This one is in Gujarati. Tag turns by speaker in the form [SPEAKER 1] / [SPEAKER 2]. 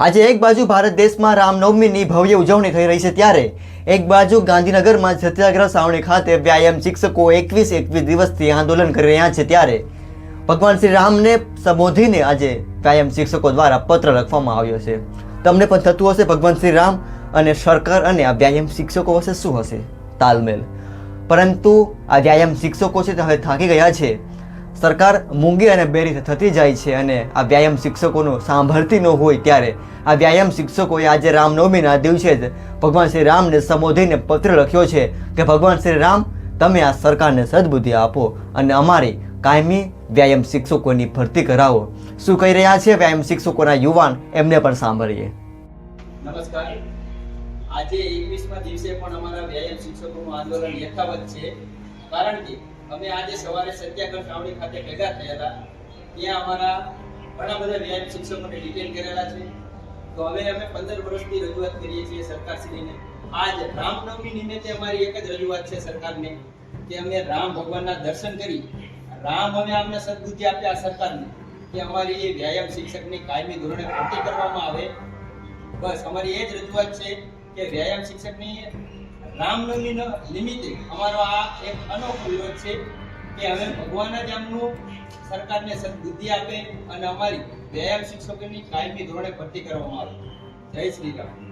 [SPEAKER 1] આજે એક બાજુ ભારત દેશમાં રામનવમીની ભવ્ય ઉજવણી થઈ રહી છે ત્યારે એક બાજુ ગાંધીનગરમાં સત્યાગ્રહ સાવણી ખાતે વ્યાયામ શિક્ષકો એકવીસ એકવીસ દિવસથી આંદોલન કરી રહ્યા છે ત્યારે ભગવાન શ્રી રામને સંબોધીને આજે વ્યાયામ શિક્ષકો દ્વારા પત્ર લખવામાં આવ્યો છે. તમને પણ થતું હશે ભગવાન શ્રી રામ અને સરકાર અને આ વ્યાયામ શિક્ષકો વચ્ચે શું હશે? તાલમેલ. પરંતુ આ વ્યાયામ શિક્ષકો છે તે હવે થાકી ગયા છે. સરકાર મૂંગી અને બેરી થતી જાય છે અને આ વ્યાયામ શિક્ષકોનું સાંભળતી ન હોય ત્યારે આ વ્યાયામ શિક્ષકોએ આજે રામનવમીના દિવસે જ ભગવાન શ્રી રામને સંબોધીને પત્ર લખ્યો છે કે ભગવાન શ્રી રામ, તમે આ સરકારને સદબુદ્ધિ આપો અને અમારી કાયમી વ્યાયામ શિક્ષકોની ભરતી કરાવો. શું કહી રહ્યા છે વ્યાયામ શિક્ષકોના યુવાન? એમને પણ સાંભળીએ.
[SPEAKER 2] નમસ્કાર. આજે એકવીસમા દિવસે પણ અમારા વ્યાયામ શિક્ષકોનું આંદોલન યથાવત છે. કારણ કે અમે આજે સવારે સત્યાગ્રહ છાવણી ખાતે ભેગા થયેલા ત્યાં અમારા ઘણા બધા વ્યાયામ શિક્ષકોને ડિટેલ કરેલા છે. તો હવે અમે પંદર વર્ષથી રજૂઆત કરીએ છીએ સરકારશ્રીને. આજ રામનવમી નિમિત્તે અમારી એક જ રજૂઆત છે સરકારને, કે અમે રામ ભગવાનના દર્શન કરી, રામ અમે અમને સદબુદ્ધિ આપ્યા સરકારને, કે અમારી એ વ્યાયામ શિક્ષકની કાયમી ધોરણે ભરતી કરવામાં આવે. બસ, અમારી એ જ રજૂઆત છે કે વ્યાયામ શિક્ષકની રામનવમી નિમિત્તે અમારો આ એક અનોખો વિરોધ છે કે હવે ભગવાન જ આમનું સરકારને સદબુદ્ધિ આપે અને અમારી વ્યાયામ શિક્ષકોની કાયમી ધોરણે ભરતી કરવામાં આવે. જય શ્રી રામ.